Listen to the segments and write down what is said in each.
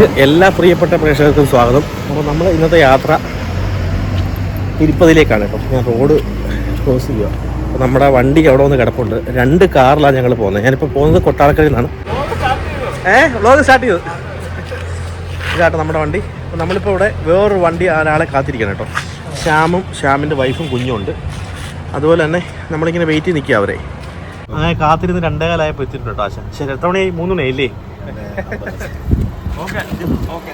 വ്ളോഗിലേക്ക് എല്ലാ പ്രിയപ്പെട്ട പ്രേക്ഷകർക്കും സ്വാഗതം. അപ്പോൾ നമ്മൾ ഇന്നത്തെ യാത്ര തിരുപ്പതിയിലേക്കാണ് കേട്ടോ. ഞാൻ റോഡ് ക്രോസ് ചെയ്യുക അപ്പോൾ നമ്മുടെ വണ്ടി അവിടെ ഒന്ന് കിടപ്പുണ്ട്. രണ്ട് കാറിലാണ് ഞങ്ങൾ പോകുന്നത്. ഞാനിപ്പോൾ പോകുന്നത് കൊട്ടാരക്കരയിൽ നിന്നാണ്. ഏ വ്ളോഗ് സ്റ്റാർട്ട് ചെയ്തു. ഇതാട്ടോ നമ്മുടെ വണ്ടി. അപ്പോൾ നമ്മളിപ്പോൾ ഇവിടെ വേറൊരു വണ്ടി ഒരാളെ കാത്തിരിക്കണം കേട്ടോ. ശ്യാമും ശ്യാമിന്റെ വൈഫും കുഞ്ഞും ഉണ്ട് അതുപോലെ തന്നെ നമ്മളിങ്ങനെ വെയിറ്റ് നിൽക്കുക അവരെ. അങ്ങനെ കാത്തിരുന്ന് രണ്ടേകാലായപ്പോൾ എത്തിയിട്ടുണ്ട് കേട്ടോ ആശ ശരി എത്ര മണിയായി? മൂന്ന് മണിയായില്ലേ? ഓക്കെ. ഓക്കെ.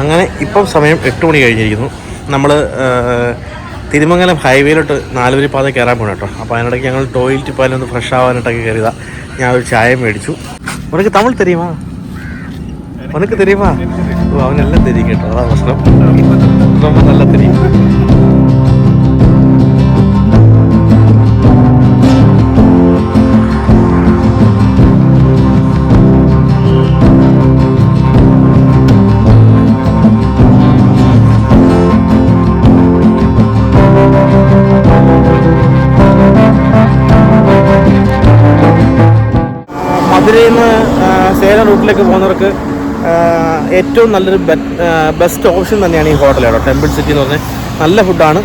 അങ്ങനെ ഇപ്പം സമയം എട്ട് മണി കഴിഞ്ഞിരിക്കുന്നു. നമ്മൾ തിരുമംഗലം ഹൈവേയിലോട്ട് നാലുവരി പാത കയറാൻ പോകണം കേട്ടോ അപ്പോൾ അതിനിടയ്ക്ക് ഞങ്ങൾ ടോയ്ലറ്റ് പോയാലും ഒന്ന് ഫ്രഷ് ആവാനായിട്ടൊക്കെ കയറിയതാണ് ഞാൻ ഒരു ചായ മേടിച്ചു ഉനക്ക് തമിഴ് തെരിയുമാ ഉനക്ക് തെരിയുമാ ഓ അവനെല്ലാം തെരിയും കേട്ടോ അതാ പ്രശ്നം ரொம்ப നല്ല തെരിയും സേലം റൂട്ടിലേക്ക് പോകുന്നവർക്ക് ഏറ്റവും നല്ലൊരു ബെസ്റ്റ് ഓപ്ഷൻ തന്നെയാണ് ഈ ഹോട്ടൽ കേട്ടോ. ടെമ്പിൾ സിറ്റി എന്ന് പറഞ്ഞാൽ നല്ല ഫുഡാണ്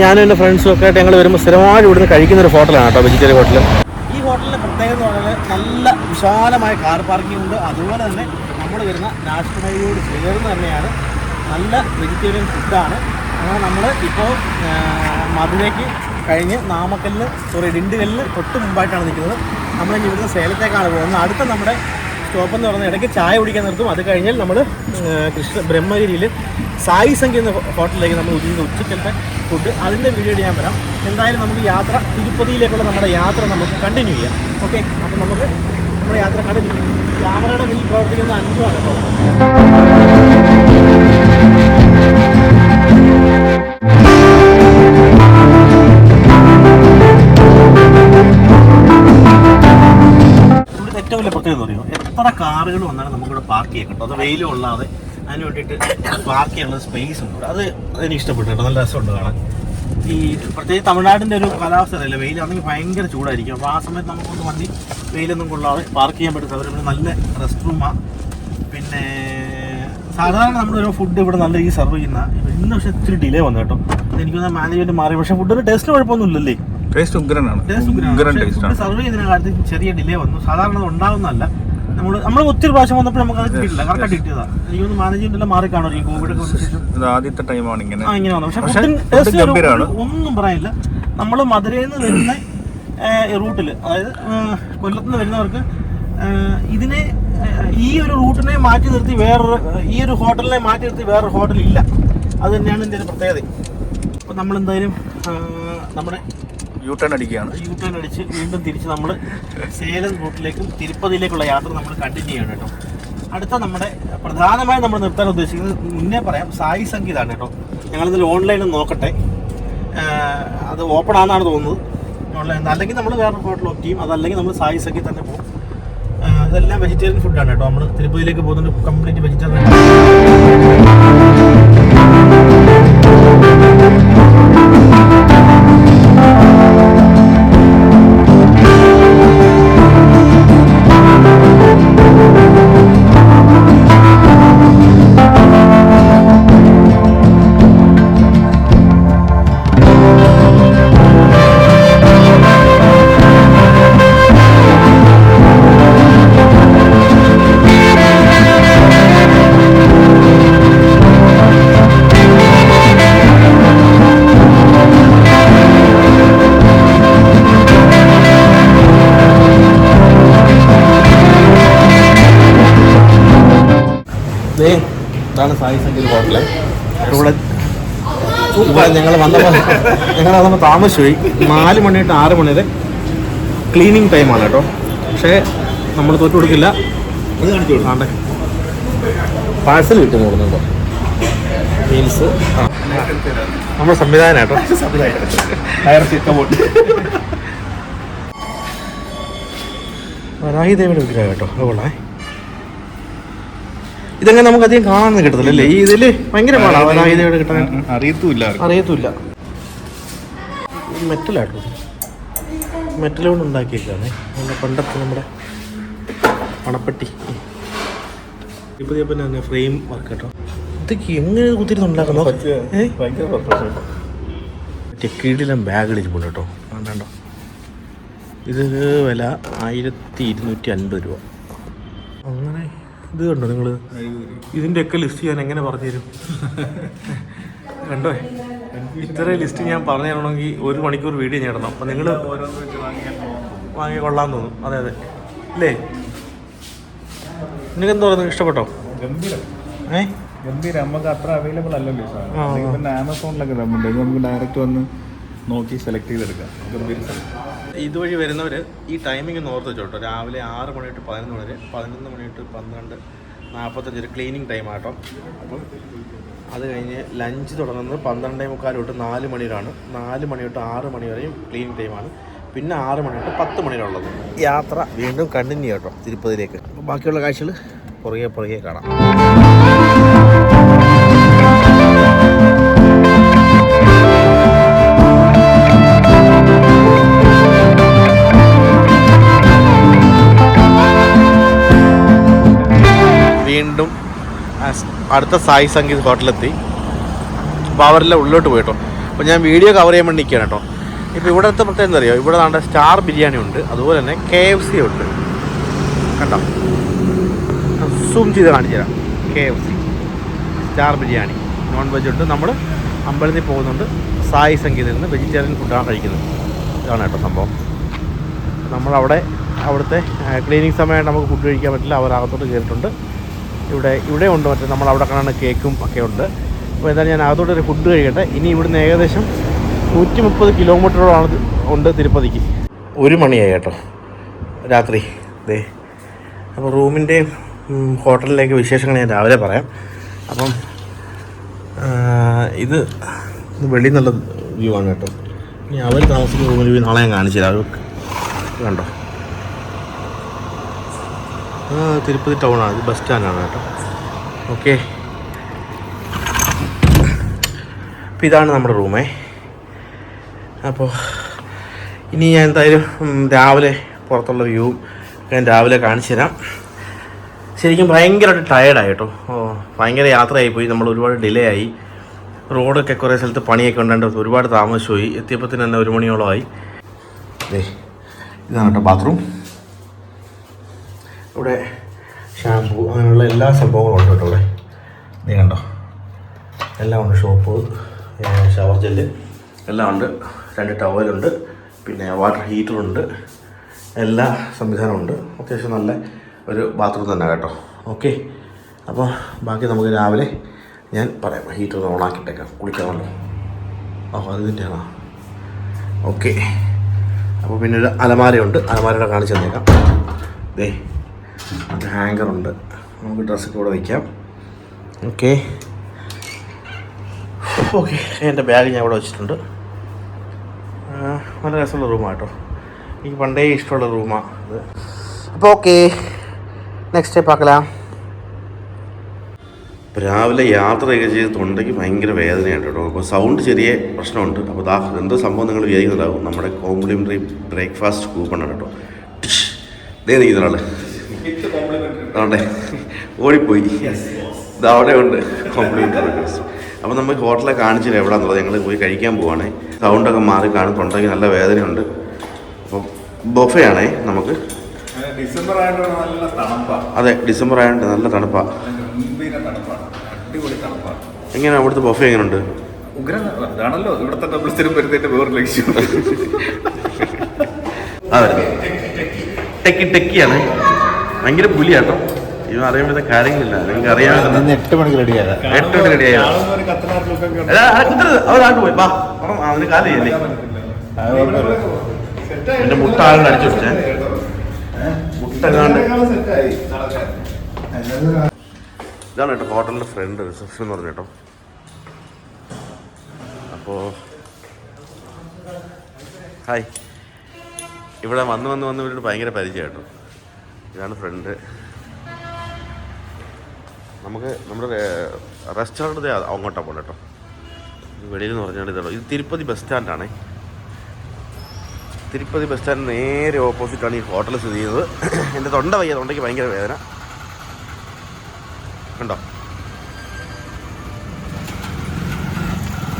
ഞാനും എന്റെ ഫ്രണ്ട്സും ഒക്കെ ആയിട്ട് ഞങ്ങൾ വരുമ്പോൾ സ്ഥിരമായിട്ട് ഇവിടുന്ന് കഴിക്കുന്ന ഒരു ഹോട്ടലാണ് കേട്ടോ വെജിറ്റേറിയൻ ഹോട്ടൽ ഈ ഹോട്ടലിന്റെ പ്രത്യേകത എന്ന് പറഞ്ഞാൽ നല്ല വിശാലമായ കാർ പാർക്കിംഗ് ഉണ്ട്. അതുപോലെ തന്നെ നമ്മൾ വരുന്ന നാഷണൽ ഹൈവേയോട് ചേർന്ന് തന്നെയാണ് നല്ല വെജിറ്റേറിയൻ ഫുഡാണ് അങ്ങനെ നമ്മൾ ഇപ്പോൾ മധുരയ്ക്ക് കഴിഞ്ഞ് നാമക്കല്ല് സോറി ഡിണ്ടുകല്ലിൽ തൊട്ട് മുമ്പായിട്ടാണ് നിൽക്കുന്നത്. നമ്മളിനി ഇവിടുന്ന് സേലത്തേക്കാണ് പോകുന്നത്. അടുത്ത നമ്മുടെ സ്റ്റോപ്പ് എന്ന് പറഞ്ഞാൽ ഇടയ്ക്ക് ചായ കുടിക്കാൻ നിർത്തും. അത് കഴിഞ്ഞാൽ നമ്മൾ കൃഷ്ണ ബ്രഹ്മഗിരിയിൽ സായി സംഖ്യ എന്ന ഹോട്ടലിലേക്ക് നമ്മൾ ഉച്ചയ്ക്ക് ഉച്ചക്കലത്തെ ഫുഡ് അതിന്റെ വീഡിയോ ഞാൻ വരാം. എന്തായാലും നമുക്ക് യാത്ര തിരുപ്പതിയിലേക്കുള്ള നമ്മുടെ യാത്ര നമുക്ക് കണ്ടിന്യൂ ചെയ്യാം. ഓക്കെ അപ്പം നമുക്ക് നമ്മുടെ യാത്ര കണ്ടിന്യൂ ക്യാമറയുടെ മുന്നിൽ പ്രവർത്തിക്കുന്ന ഇവിടുത്തെ ഏറ്റവും വലിയ പ്രത്യേകത അറിയോ എത്ര കാറുകൾ വന്നാലും നമുക്കിവിടെ പാർക്ക് ചെയ്യാം കേട്ടോ. അത് വെയിലും ഉള്ളാതെ അതിന് വേണ്ടിയിട്ട് പാർക്ക് ചെയ്യാനുള്ള സ്പേസ് ഉണ്ട്. അത് എനിക്ക് ഇഷ്ടപ്പെട്ടു കേട്ടോ. നല്ല രസമുണ്ട് കാണാൻ. ഈ പ്രത്യേകിച്ച് തമിഴ്നാടിന്റെ ഒരു കാലാവസ്ഥ അല്ലേ വെയിലാണെങ്കിൽ ഭയങ്കര ചൂടായിരിക്കും. അപ്പോൾ ആ സമയത്ത് നമുക്കൊന്ന് വണ്ടി വെയിലൊന്നും കൊള്ളാതെ പാർക്ക് ചെയ്യാൻ പറ്റും അവർ നല്ല റെസ്റ്റ് റൂമാണ് പിന്നെ സാധാരണ നമ്മൾ ഒരു ഫുഡ് ഇവിടെ നല്ല രീതിയിൽ സെർവ് ചെയ്യുന്ന ഇന്ന് പക്ഷേ ഇത്തിരി ഡിലേ വന്നു കേട്ടോ. എനിക്ക് മാനേജ്മെന്റ് മാറി. പക്ഷേ ഫുഡിന് കുഴപ്പമൊന്നും ഇല്ലല്ലേ ടേസ്റ്റ് ഉഗ്രനാണ്. ടേസ്റ്റ് സർവ് ചെയ്യുന്നതിന് കാര്യത്തിൽ ചെറിയ ഡിലേ വന്നു. സാധാരണ അത് ഉണ്ടാവുന്നതല്ല. നമ്മൾ നമ്മൾ ഒത്തിരി പ്രാവശ്യം വന്നപ്പോൾ നമുക്ക് അത് കിട്ടിയില്ല കറക്റ്റ് കിട്ടിയതാ. എനിക്കൊന്ന് മാനേജ്മെന്റ് മാറി കാണും ഈ കോവിഡ് ഒക്കെ ആദ്യത്തെ ടൈമാണ് ഇങ്ങനെ. ആ ഇങ്ങനെ വന്നു. പക്ഷെ. ഒന്നും പറയാനില്ല. നമ്മൾ മധുരയിൽ നിന്ന് വരുന്ന റൂട്ടിൽ അതായത് കൊല്ലത്ത് നിന്ന് വരുന്നവർക്ക് ഇതിനെ ഈ ഒരു റൂട്ടിനെ മാറ്റി നിർത്തി വേറൊരു ഈ ഒരു ഹോട്ടലിനെ മാറ്റി നിർത്തി വേറൊരു ഹോട്ടൽ ഇല്ല അത് തന്നെയാണ് ഇതിന്റെ ഒരു പ്രത്യേകത. അപ്പോൾ നമ്മൾ എന്തായാലും നമ്മുടെ യു ടേൺ അടിക്കുകയാണ്. യൂ ടേൺ അടിച്ച് വീണ്ടും തിരിച്ച് നമ്മൾ സേലം റൂട്ടിലേക്കും തിരുപ്പതിയിലേക്കുള്ള യാത്ര നമ്മൾ കണ്ടിന്യൂ ചെയ്യണം കേട്ടോ. അടുത്ത നമ്മുടെ പ്രധാനമായും നമ്മൾ നിർത്താൻ ഉദ്ദേശിക്കുന്നത് മുന്നേ പറയാം സായി സംഗീതമാണ് കേട്ടോ. ഞങ്ങളിതിൽ ഓൺലൈനിൽ നോക്കട്ടെ. അത് ഓപ്പൺ ആണെന്നാണ് തോന്നുന്നത്. ഓൺലൈൻ അല്ലെങ്കിൽ നമ്മൾ വേറെ ഹോട്ടൽ ഓഫ് ചെയ്യും. അതല്ലെങ്കിൽ നമ്മൾ സായി സംഗീത് തന്നെ പോകും ഇതെല്ലാം വെജിറ്റേറിയൻ ഫുഡാണ് കേട്ടോ. നമ്മൾ തിരുപ്പതിയിലേക്ക് പോകുന്നുണ്ട്. കംപ്ലീറ്റ് വെജിറ്റേറിയൻ വന്നപ്പോൾ ഞങ്ങൾ വന്നപ്പോൾ താമസിച്ചുപോയി. നാല് മണി തൊട്ട് ആറ് മണി വരെ ക്ലീനിങ് ടൈമാണ് കേട്ടോ. പക്ഷേ നമ്മൾ തോറ്റു കൊടുക്കില്ല. ആണ്ടെ. പാഴ്സൽ കിട്ടും കൊടുക്കുന്നുണ്ടോ? മീൽസ് നമ്മുടെ സംവിധാനം കേട്ടോ. വരാഹി ദേവിയുടെ വിഗ്രഹം കേട്ടോ. അത് കൊള്ളാം. ഇതങ്ങനെ നമുക്ക് അധികം കാണാൻ കിട്ടത്തില്ല അല്ലേ? ഈ ഇതിൽ ഭയങ്കര പാടാണ് ദേവിയുടെ കിട്ടാൻ അറിയത്തുമില്ല അറിയത്തുമില്ല മെറ്റലാട്ടോ. മെറ്റൽ കൊണ്ട് ഉണ്ടാക്കിയേക്കാണ്. നമ്മുടെ പണ്ടത്തെ നമ്മുടെ പണപ്പെട്ടി പുതിയ പിന്നെ ഫ്രെയിം വർക്ക് കേട്ടോ ഇതൊക്കെ എങ്ങനെ കുത്തിരുന്നുണ്ടാക്കുന്നോ മറ്റേ കീഴിലും ബാഗ് ഇരിപ്പുണ്ട് കേട്ടോ. വേണ്ടോ ഇത് വില ആയിരത്തി ഇരുന്നൂറ്റി അൻപത് രൂപ. അങ്ങനെ ഇത് കണ്ടോ നിങ്ങൾ ഇതിന്റെയൊക്കെ ലിസ്റ്റ് ഞാൻ എങ്ങനെ പറഞ്ഞു തരും കണ്ടോ? ഇത്ര ലിസ്റ്റ് ഞാൻ പറഞ്ഞു തരണമെങ്കിൽ ഒരു മണിക്കൂർ വീഡിയോ ഇടണം അപ്പം നിങ്ങൾ വാങ്ങി കൊള്ളാൻ തോന്നും. അതെ അതെ. അല്ലേ നിങ്ങൾക്ക് എന്താ പറയുന്നത്? ഇഷ്ടപ്പെട്ടോ? ഗംഭീരം. ഏ? ഗംഭീരം. നമുക്ക് അത്ര അവൈലബിൾ അല്ലല്ലോ സാർ പിന്നെ ആമസോണിലൊക്കെ നമുക്ക് നമുക്ക് ഡയറക്റ്റ് വന്ന് നോക്കി സെലക്ട് ചെയ്തെടുക്കാം. ഗംഭീര ഇതുവഴി വരുന്നവർ ഈ ടൈമിംഗ് ഒന്ന് ഓർത്ത് വെച്ചോട്ടോ. രാവിലെ ആറ് മണി തൊട്ട് പതിനൊന്ന് മണി വരെ പതിനൊന്ന് മണി തൊട്ട് പന്ത്രണ്ട് നാൽപ്പത്തഞ്ച് ഒരു ക്ലീനിങ് ടൈം ആട്ടോ. അപ്പം അത് കഴിഞ്ഞ് ലഞ്ച് തുടങ്ങുന്നത് പന്ത്രണ്ടേ മുക്കാൽ തൊട്ട് നാല് മണിയിലാണ് നാല് മണി തൊട്ട് ആറ് മണി വരെയും ക്ലീനിങ് ടൈമാണ് പിന്നെ ആറ് മണി തൊട്ട് പത്ത് മണിയിലുള്ളത്. യാത്ര വീണ്ടും കണ്ടിന്യൂ കേട്ടോ തിരുപ്പതിയിലേക്ക്. ബാക്കിയുള്ള കാഴ്ചകൾ പുറകെ പുറകെ കാണാം. വീണ്ടും അടുത്ത സായി സംഗീത് ഹോട്ടലെത്തി. അപ്പോൾ അവരെല്ലാം ഉള്ളിലോട്ട് പോയിട്ടോ. അപ്പോൾ ഞാൻ വീഡിയോ കവർ ചെയ്യാൻ വേണ്ടി നിൽക്കുകയാണ് കേട്ടോ. ഇപ്പോൾ ഇവിടുത്തെ പ്രത്യേകം എന്താ ഇവിടെ നമ്മുടെ സ്റ്റാർ ബിരിയാണി ഉണ്ട്. അതുപോലെ തന്നെ കെ എഫ് സി ഉണ്ട്. കണ്ടോ? സൂം ചെയ്ത് കാണിച്ചു തരാം. K F C star biryani. Non veg ഉണ്ട്. നമ്മൾ അമ്പലത്തിൽ പോകുന്നുണ്ട്. സായി സംഗീതത്തിൽ നിന്ന് വെജിറ്റേറിയൻ ഫുഡാണ് കഴിക്കുന്നത്. ഇതാണ് കേട്ടോ സംഭവം. നമ്മളവിടെ അവിടുത്തെ ക്ലീനിങ് സമയമായിട്ട് നമുക്ക് ഫുഡ് കഴിക്കാൻ പറ്റില്ല. അവർ അകത്തോട്ട് കയറിയിട്ടുണ്ട്. ഇവിടെ ഇവിടെ ഉണ്ട് മറ്റേ നമ്മൾ അവിടെ കാണുന്ന കേക്കും ഒക്കെ ഉണ്ട്. അപ്പോൾ എന്തായാലും ഞാൻ അതോടെ ഒരു ഫുഡ് കഴിക്കട്ടെ. ഇനി ഇവിടുന്ന് ഏകദേശം നൂറ്റി മുപ്പത് കിലോമീറ്ററോളാണ് ഉണ്ട് തിരുപ്പതിക്ക്. ഒരു മണിയായി കേട്ടോ. രാത്രി. ദേ അപ്പോൾ റൂമിന്റെയും ഹോട്ടലിലേക്ക് വിശേഷങ്ങൾ ഞാൻ രാവിലെ പറയാം. അപ്പം ഇത് വെളിയിൽ നിന്നുള്ള വ്യൂ ആണ് കേട്ടോ. ഇനി അവർ താമസിക്കുന്ന റൂമിൽ വ്യൂ നാളെ ഞാൻ കാണിച്ചു തരാം കണ്ടോ? തിരുപ്പതി ടൗണാണ് ബസ് സ്റ്റാൻഡാണ് കേട്ടോ. ഓക്കെ അപ്പോൾ ഇതാണ് നമ്മുടെ റൂമേ അപ്പോൾ ഇനി ഞാൻ എന്തായാലും രാവിലെ പുറത്തുള്ള വ്യൂ ഞാൻ രാവിലെ കാണിച്ചു തരാം. ശരിക്കും ഭയങ്കരമായിട്ട് ടയേർഡായി കേട്ടോ. ഭയങ്കര യാത്രയായി പോയി. നമ്മൾ ഒരുപാട് ഡിലേ ആയി. റോഡൊക്കെ കുറേ സ്ഥലത്ത് പണിയൊക്കെ ഉണ്ടായിട്ട് ഒരുപാട് താമസിച്ചുപോയി. എത്തിയപ്പോൾ തന്നെ ഒരു മണിയോളമായി ഇതാണ് കേട്ടോ ബാത്റൂം ഇവിടെ ഷാംപൂ അങ്ങനെയുള്ള എല്ലാ സംഭവങ്ങളും ഉണ്ട് കേട്ടോ ഇവിടെ. നീ കണ്ടോ? എല്ലാം ഉണ്ട്. ഷോപ്പ് ഷവർ ജെല്ല് എല്ലാം ഉണ്ട്. രണ്ട് ടവലുണ്ട് പിന്നെ വാട്ടർ ഹീറ്ററുണ്ട് എല്ലാ സംവിധാനവും ഉണ്ട്. അത്യാവശ്യം നല്ല ഒരു ബാത്റൂം തന്നെ കേട്ടോ. ഓക്കെ അപ്പോൾ ബാക്കി നമുക്ക് രാവിലെ ഞാൻ പറയാം. ഹീറ്റർ ഒന്ന് ഓണാക്കിയിട്ടേക്കാം കുളിക്കാമല്ലോ. അത് തന്നെയാണോ ഓക്കെ അപ്പോൾ പിന്നെ ഒരു അലമാരയുണ്ട്. അലമാരയുടെ കാണിച്ചു തന്നേക്കാം. ദേ അത് ഹാങ്കറുണ്ട് നമുക്ക് ഡ്രസ്സൊക്കെ ഇവിടെ വയ്ക്കാം ഓക്കെ ഓക്കെ എന്റെ ബാഗ് ഞാൻ ഇവിടെ വെച്ചിട്ടുണ്ട്. നല്ല രസമുള്ള റൂമാണ് കേട്ടോ. എനിക്ക് പണ്ടേ ഇഷ്ടമുള്ള റൂമാണ് അപ്പോൾ ഓക്കെ നെക്സ്റ്റ് ഡേ പാക്കലാം. രാവിലെ യാത്രയൊക്കെ ചെയ്ത് തൊണ്ടയ്ക്ക് ഭയങ്കര വേദനയാണ് കേട്ടോ. അപ്പോൾ സൗണ്ട് ചെറിയ പ്രശ്നമുണ്ട്. അപ്പോൾ ദാ എന്തോ സംഭവം നിങ്ങൾ വിചാരിക്കുന്നുണ്ടാവും. നമ്മുടെ കോംപ്ലിമെന്ററി ബ്രേക്ക്ഫാസ്റ്റ് കൂപ്പണാണ് കേട്ടോ. ദേ നിൽക്കുന്ന ആണ്ടേ ഓടിപ്പോയി. അവിടെ ഉണ്ട്. കോംപ്ലിമെന്ററി അപ്പോൾ നമ്മൾ ഹോട്ടലെ കാണിച്ചില്ല എവിടെയാണെന്നുള്ളത് ഞങ്ങൾ പോയി കഴിക്കാൻ പോവാണ്. സൗണ്ടൊക്കെ മാറി കാണും തൊണ്ടയ്ക്ക് നല്ല വേദനയുണ്ട്. അപ്പം ബൊഫേ ആണേ നമുക്ക് ഡിസംബർ ആയതുകൊണ്ട് നല്ല തണുപ്പാണ് അതെ ഡിസംബർ ആയതുകൊണ്ട് നല്ല തണുപ്പാണ്. എങ്ങനെയാണ് അവിടുത്തെ ബൊഫേ എങ്ങനെയുണ്ട് ആണല്ലോ അതാണല്ലോ ഇവിടുത്തെ ഡബിൾ സ്ഥിരം വരുന്നതിന്റെ വേറെ ലക്ഷ്യം. അതെ. ടെക്കി ടെക്കിയാണ്. ഭയങ്കര പുലിയാട്ടോ. ഇവ അറിയാൻ കാര്യങ്ങളില്ല. നിങ്ങൾക്ക് അറിയാമെന്ന് എട്ട് മണിക്ക് റെഡി ആയതാ എട്ട് മണിക്ക് റെഡിയായോ? ഒരു കത്തനാർ ലുക്കൊക്കെ ഉണ്ട്. എടാ, ആ കുത്തരുത്. അവർ പോയി. വാ. അവന് കാൽ ചെയ്യല്ലേ? എന്റെ മുട്ട ആളുടെ അടിച്ചു വെച്ചേ മുട്ട നടക്കാൻ. ഇതാണ് കേട്ടോ ഹോട്ടലിന്റെ ഫ്രണ്ട് റിസപ്ഷൻ എന്ന് പറഞ്ഞു കേട്ടോ. അപ്പോൾ ഹായ്. ഇവിടെ വന്ന് വന്ന് വന്ന് ഇവരോട് ഭയങ്കര പരിചയം കേട്ടോ. ഇതാണ് ഫ്രണ്ട്. നമുക്ക് നമ്മുടെ റെസ്റ്റോറന്റ് അങ്ങോട്ടാണ് പോകണം കേട്ടോ വെളിയിൽ നിന്ന് പറഞ്ഞാൽ ഇതാണ് ഇത് തിരുപ്പതി ബസ് സ്റ്റാൻഡാണ് തിരുപ്പതി ബസ് സ്റ്റാൻഡ് നേരെ ഓപ്പോസിറ്റാണ് ഈ ഹോട്ടൽ സ്ഥിതി ചെയ്യുന്നത്. എന്റെ തൊണ്ട വയ്യ തൊണ്ടയ്ക്ക് ഭയങ്കര വേദന. കണ്ടോ?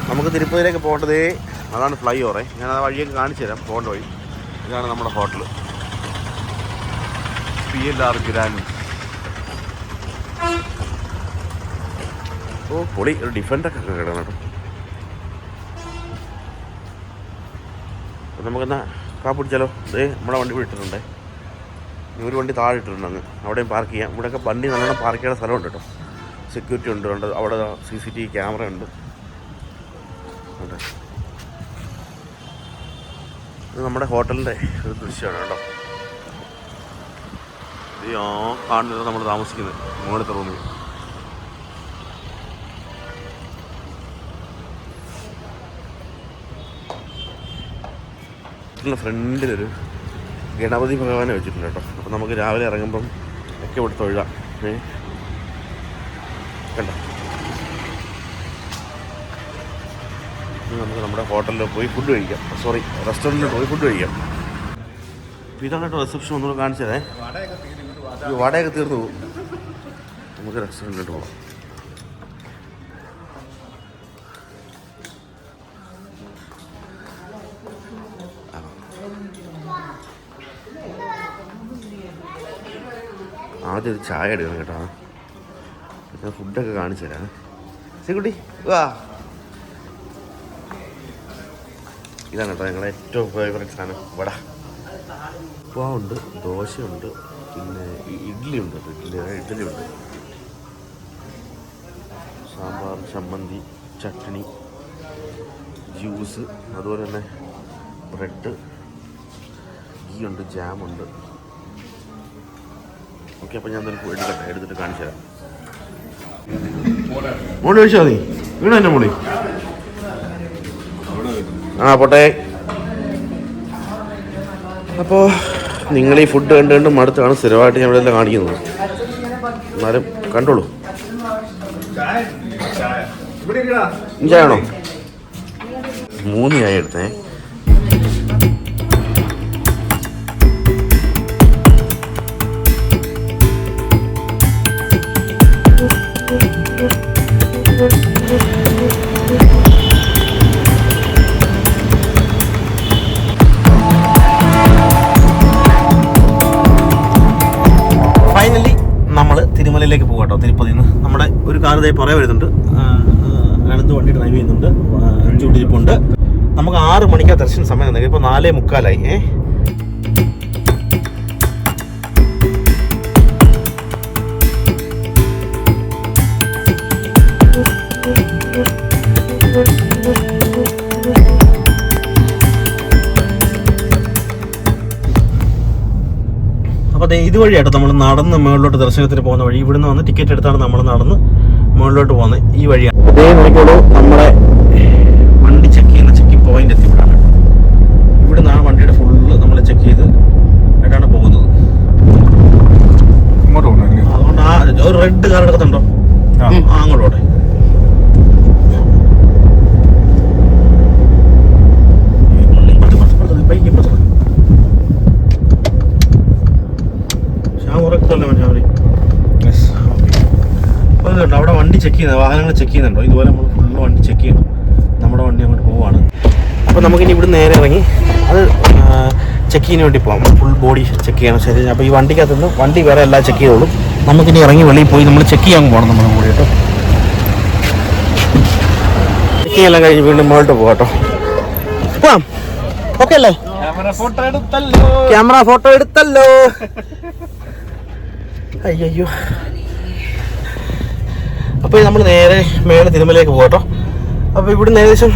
നമുക്ക് തിരുപ്പതിയിലേക്ക് പോകേണ്ടതേ അതാണ് ഫ്ലൈ ഓവറേ ഞാൻ ആ വഴിയൊക്കെ കാണിച്ചു തരാം പോകേണ്ട വഴി. ഇതാണ് നമ്മുടെ ഹോട്ടൽ എൽ ആർ ഓ പൊളി ഒരു ഡിഫൻഡൊക്കെ കിടന്നു അപ്പോൾ നമുക്കെന്നാ കാപ്പിടിച്ചാലോ ഇതേ നമ്മുടെ വണ്ടി വിട്ടിട്ടുണ്ട് ഒരു വണ്ടി താഴെ ഇട്ടിട്ടുണ്ട് അങ്ങ്. അവിടെയും പാർക്ക് ചെയ്യാം. ഇവിടെയൊക്കെ വണ്ടി നല്ലോണം പാർക്ക് ചെയ്യാൻ സ്ഥലമുണ്ട് കേട്ടോ. സെക്യൂരിറ്റി ഉണ്ട് ഉണ്ട് അവിടെ C C T V camera ഉണ്ട്. നമ്മുടെ ഹോട്ടലിന്റെ ഒരു ദൃശ്യമാണ് കേട്ടോ. ഇത് ആ നമ്മൾ താമസിക്കുന്നത് മുകളിലത്തെ റൂമിൽ. ഫ്രണ്ടിലൊരു ഗണപതി ഭഗവാനെ വെച്ചിട്ടുണ്ട് കേട്ടോ. അപ്പോൾ നമുക്ക് രാവിലെ ഇറങ്ങുമ്പം ഒക്കെ ഇവിടെ തൊഴുകാം ഏ? കണ്ടോ? നമുക്ക് നമ്മുടെ ഹോട്ടലിൽ പോയി ഫുഡ് കഴിക്കാം. സോറി റെസ്റ്റോറന്റിൽ പോയി ഫുഡ് കഴിക്കാം. ഇതാണ് കേട്ടോ റിസപ്ഷൻ ഒന്നുകൂടെ കാണിച്ചതേ. ഈ വാടകയൊക്കെ തീർന്നു പോകും. നമുക്ക് റെസ്റ്റോറന്റിലോട്ട് പോകാം ആദ്യം ഒരു ചായ എടുക്കണം കേട്ടോ. ഞാൻ ഫുഡൊക്കെ കാണിച്ചു തരാം. ശരിക്കുട്ടി വാ. ഇതാണ് കേട്ടോ ഞങ്ങളുടെ ഏറ്റവും ഫേവറേറ്റ് സാധനം. വട. ഉപ്പുണ്ട് ദോശയുണ്ട് പിന്നെ ഇഡ്ഡലി ഉണ്ട് ഇഡ്ഡലി ഇഡ്ഡലി ഉണ്ട്. സാമ്പാർ ചമ്മന്തി ചട്നി ജ്യൂസ് അതുപോലെ തന്നെ ബ്രെഡ് ഗീ ഉണ്ട് ജാമുണ്ട് ഓക്കെ അപ്പോൾ ഞാൻ നിനക്ക് എടുക്കട്ടെ എടുത്തിട്ട് കാണിച്ചു തരാം. മോളി കഴിച്ചാൽ മതി. വീണ എന്റെ മോളി? ആ പോട്ടെ. അപ്പോൾ നിങ്ങൾ ഈ ഫുഡ് കണ്ട് കണ്ട് മടുത്താണ് സ്ഥിരമായിട്ട് ഞാൻ ഇവിടെ കാണിക്കുന്നത്. എന്നാലും കണ്ടോളൂ. ഇഞ്ചാണോ മൂന്നിയായി മൂന്ന് ചായ എടുത്തേ. കേട്ടോ തിരുപ്പതിയിൽ നിന്ന്. നമ്മുടെ ഒരു കാർ ഇതായി പുറകെ വരുന്നുണ്ട്. അടുത്ത് വണ്ടി ഡ്രൈവ് ചെയ്യുന്നുണ്ട്. അഞ്ച് ഇരിപ്പുണ്ട്. നമുക്ക് ആറ് മണിക്കാ ദർശന സമയം തന്നെ ഇപ്പോൾ നാലേ മുക്കാലായി. ഏ? ഇതുവഴിയാട്ടോ നമ്മൾ നടന്ന് മുകളിലോട്ട് ദർശനത്തിന് പോകുന്ന വഴി ഇവിടുന്ന് വന്ന് ടിക്കറ്റ് എടുത്താണ് നമ്മൾ നടന്ന് മുകളിലോട്ട് പോകുന്നത്. ഈ വഴിയാണ്. ഇതേ നോക്കിയുള്ളൂ നമ്മുടെ വണ്ടി ചെക്ക് ചെയ്യുന്ന ചെക്കിംഗ് പോയിന്റ് എത്തി ഇവിടുന്ന് ആ വണ്ടിയുടെ ഫുള്ള് നമ്മൾ ചെക്ക് ചെയ്ത് ആയിട്ടാണ് പോകുന്നത്. അതുകൊണ്ട് ആ ഒരു റെഡ് കാർ എടുക്കുന്നുണ്ടോ. ആ. അങ്ങോട്ടോട്ടെ ഇപ്പുറത്ത്, ഇപ്പുറത്ത്, ഇപ്പുറത്ത്, ബൈക്ക് ഇപ്പുറത്ത്. ശ്യാം ഉറക്കല്ലേ മറ്റേ അവർ Yes. അപ്പോൾ ഇത് കണ്ടോ, അവിടെ വണ്ടി ചെക്ക് ചെയ്യുന്നത് വാഹനങ്ങൾ ചെക്ക് ചെയ്യുന്നുണ്ടോ? ഇതുപോലെ നമ്മൾ ഫുൾ വണ്ടി ചെക്ക് ചെയ്യണം. നമ്മുടെ വണ്ടി അങ്ങോട്ട് പോവാണ് അപ്പോൾ നമുക്കിനി ഇവിടെ നേരെ ഇറങ്ങി അത് ചെക്ക് ചെയ്യാൻ വേണ്ടി പോകാം ഫുൾ ബോഡി ചെക്ക് ചെയ്യണം. ശരി അപ്പോൾ ഈ വണ്ടിക്കകത്ത് നിന്ന് വണ്ടി വേറെ എല്ലാം ചെക്ക് ചെയ്തോളും. നമുക്കിനി ഇറങ്ങി വെളിയിൽ പോയി നമ്മൾ ചെക്ക് ചെയ്യാൻ പോകണം നമ്മുടെ ബോഡി കേട്ടോ. ചെക്ക് ചെയ്യാൻ കഴിഞ്ഞ് വീണ്ടും മുകളിലോട്ട് പോകാം കേട്ടോ. പോവാം. ഓക്കെ അല്ലേ? ക്യാമറ ഫോട്ടോ എടുത്തല്ലോ. അയ്യോ അപ്പോൾ നമ്മൾ നേരെ മേലെ തിരുമലയിലേക്ക് പോകട്ടോ. അപ്പോൾ ഇവിടുന്ന് ഏകദേശം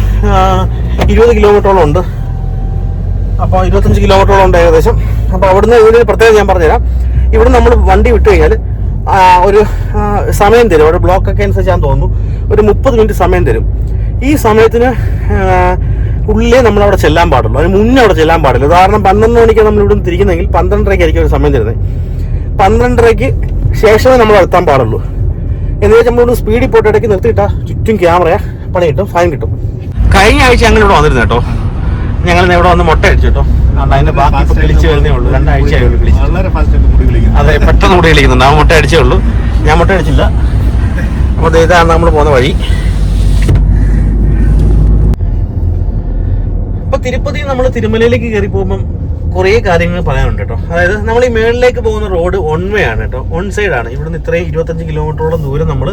ഇരുപത് കിലോമീറ്ററോളം ഉണ്ട്. അപ്പോൾ ഇരുപത്തഞ്ച് കിലോമീറ്ററോളം ഉണ്ട് ഏകദേശം. അപ്പോൾ അവിടുന്ന് ഇതിന് പ്രത്യേകം ഞാൻ പറഞ്ഞുതരാം. ഇവിടെ നമ്മൾ വണ്ടി വിട്ട് കഴിഞ്ഞാൽ ഒരു സമയം തരും. അവിടെ ബ്ലോക്ക് ഒക്കെ അനുസരിച്ചാന്ന് തോന്നുന്നു. ഒരു മുപ്പത് മിനിറ്റ് സമയം തരും. ഈ സമയത്തിന് ഉള്ളിലേ നമ്മൾ അവിടെ ചെല്ലാൻ പാടുള്ളൂ. അതിന് മുന്നേ അവിടെ ചെല്ലാൻ പാടില്ല. ഉദാഹരണം പന്ത്രണ്ട് മണിക്കാണ് നമ്മൾ ഇവിടെ തിരിക്കുന്നതെങ്കിൽ പന്ത്രണ്ടരയ്ക്ക് ആയിരിക്കും ഒരു സമയം തരുന്നത്. പന്ത്രണ്ടരയ്ക്ക് ശേഷമേ നമ്മൾ എത്താൻ പാടുള്ളൂ. എന്ന് വെച്ചാൽ നമ്മളിവിടെ സ്പീഡിൽ പോയിട്ട് ഇടയ്ക്ക് നിർത്തിയിട്ടാ ചുറ്റും ക്യാമറയാ പണി കിട്ടും ഫൈൻ കിട്ടും. കഴിഞ്ഞ ആഴ്ച ഞങ്ങൾ ഇവിടെ വന്നിരുന്നു കേട്ടോ. ഞങ്ങൾ ഇന്ന് ഇവിടെ വന്ന് മുട്ട അടിച്ചു കേട്ടോ. അതിന്റെ ബാക്കി വരുന്നേ ഉള്ളൂ. അതെ പെട്ടെന്ന് കൂടി വിളിക്കുന്നുണ്ട്. ആ മുട്ട അടിച്ചേ ഉള്ളൂ. ഞാൻ മുട്ട അടിച്ചില്ല. അപ്പോൾ ദേ ഇതാണ് നമ്മൾ പോകുന്ന വഴി. ഇപ്പൊ തിരുപ്പതി നമ്മൾ തിരുമലയിലേക്ക് കയറി പോകുമ്പം കുറേ കാര്യങ്ങൾ പറയാനുണ്ട് കേട്ടോ. അതായത് നമ്മൾ ഈ മേളിലേക്ക് പോകുന്ന റോഡ് വൺ വേ ആണ് കേട്ടോ. ഓൺ സൈഡ് ആണ്. ഇവിടുന്ന് ഇത്രയും ഇരുപത്തഞ്ച് കിലോമീറ്ററോളം ദൂരം നമ്മൾ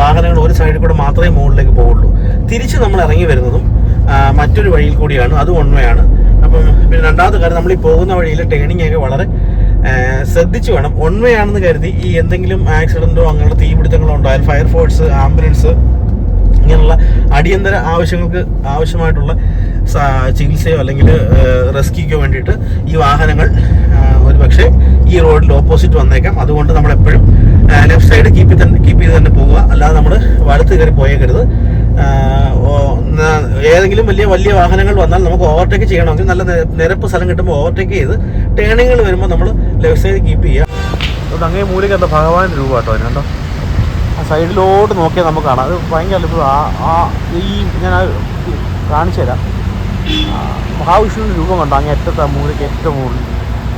വാഹനങ്ങൾ ഒരു സൈഡിൽ കൂടെ മാത്രമേ മുകളിലേക്ക് പോകുള്ളൂ തിരിച്ച് നമ്മൾ ഇറങ്ങി വരുന്നതും മറ്റൊരു വഴിയിൽ കൂടിയാണ്. അത് വൺ വേ ആണ്. അപ്പം പിന്നെ രണ്ടാമത്തെ കാര്യം നമ്മൾ ഈ പോകുന്ന വഴിയിൽ ടേണിംഗ് ഒക്കെ വളരെ ശ്രദ്ധിച്ചു വേണം. വൺ വേ ആണെന്ന് കരുതി ഈ എന്തെങ്കിലും ആക്സിഡന്റോ അങ്ങനെയുള്ള തീപിടുത്തങ്ങളോ ഉണ്ടായാൽ ഫയർഫോഴ്സ് ആംബുലൻസ് ഇങ്ങനെയുള്ള അടിയന്തര ആവശ്യങ്ങൾക്ക് ആവശ്യമായിട്ടുള്ള ചികിത്സയോ അല്ലെങ്കിൽ റെസ്ക്യൂക്കോ വേണ്ടിയിട്ട് ഈ വാഹനങ്ങൾ ഒരു പക്ഷേ ഈ റോഡിൽ ഓപ്പോസിറ്റ് വന്നേക്കാം. അതുകൊണ്ട് നമ്മൾ എപ്പോഴും ലെഫ്റ്റ് സൈഡ് കീപ്പ് തന്നെ കീപ്പ് ചെയ്ത് തന്നെ പോകുക അല്ലാതെ നമ്മൾ വലത്ത് കയറി പോയേക്കരുത്. ഏതെങ്കിലും വലിയ വലിയ വാഹനങ്ങൾ വന്നാൽ നമുക്ക് ഓവർടേക്ക് ചെയ്യണമെങ്കിൽ നല്ല നിരപ്പ് സ്ഥലം കിട്ടുമ്പോൾ ഓവർടേക്ക് ചെയ്ത് ടേണിങ്ങൾ വരുമ്പോൾ നമ്മൾ ലെഫ്റ്റ് സൈഡ് കീപ്പ് ചെയ്യുക. അതുകൊണ്ട് അങ്ങനെ മൂലം കണ്ട ഭഗവാൻ രൂപ കേട്ടോ അതിനുണ്ടോ ആ സൈഡിലോട്ട് നോക്കിയാൽ നമുക്ക് കാണാം. അത് ഭയങ്കര ആ ആ ഈ ഞാൻ കാണിച്ചു തരാം. മഹാവിഷ്ണുവിന്റെ രൂപം കണ്ടോ? അങ്ങ് ഏറ്റത്തെ ആ മൂലയ്ക്ക് ഏറ്റവും മുകളിൽ.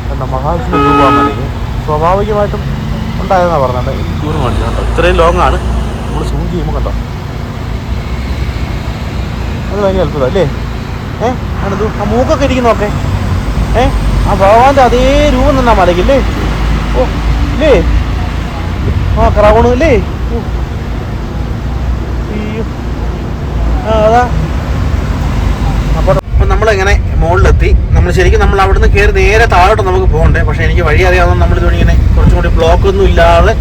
കണ്ടോ? മഹാവിഷ്ണു രൂപമാണ് സ്വാഭാവികമായിട്ടും ഉണ്ടായതെന്നാണ് പറഞ്ഞത്. ഈ ദൂരം കണ്ടു കണ്ടോ? ഇത്രയും ലോങ് ആണ്. നമ്മൾ സൂം ചെയ്യുമ്പോൾ കണ്ടോ? അത് ഭയങ്കര അത്ഭുതം അല്ലേ? ഏ? ആണത് ആ മൂക്കൊക്കെ ഇരിക്കുന്നൊക്കെ ഏ? ആ ഭഗവാന്റെ അതേ രൂപം തന്നെ മലയ്ക്കില്ലേ ഓ ഇല്ലേ ആ ക്രൗണ് അല്ലേ. അയ്യോ. അതാ. നമ്മളിങ്ങനെ മുകളിലെത്തി നമ്മൾ ശരിക്കും നമ്മൾ അവിടുന്ന് കയറി നേരെ താഴോട്ട് നമുക്ക് പോകണ്ടേ. പക്ഷേ എനിക്ക് വഴി അറിയാവുന്ന നമ്മൾ ഇതുവഴി ഇങ്ങനെ കുറച്ചും കൂടി ബ്ലോക്ക് ഒന്നും ഇല്ലാതെ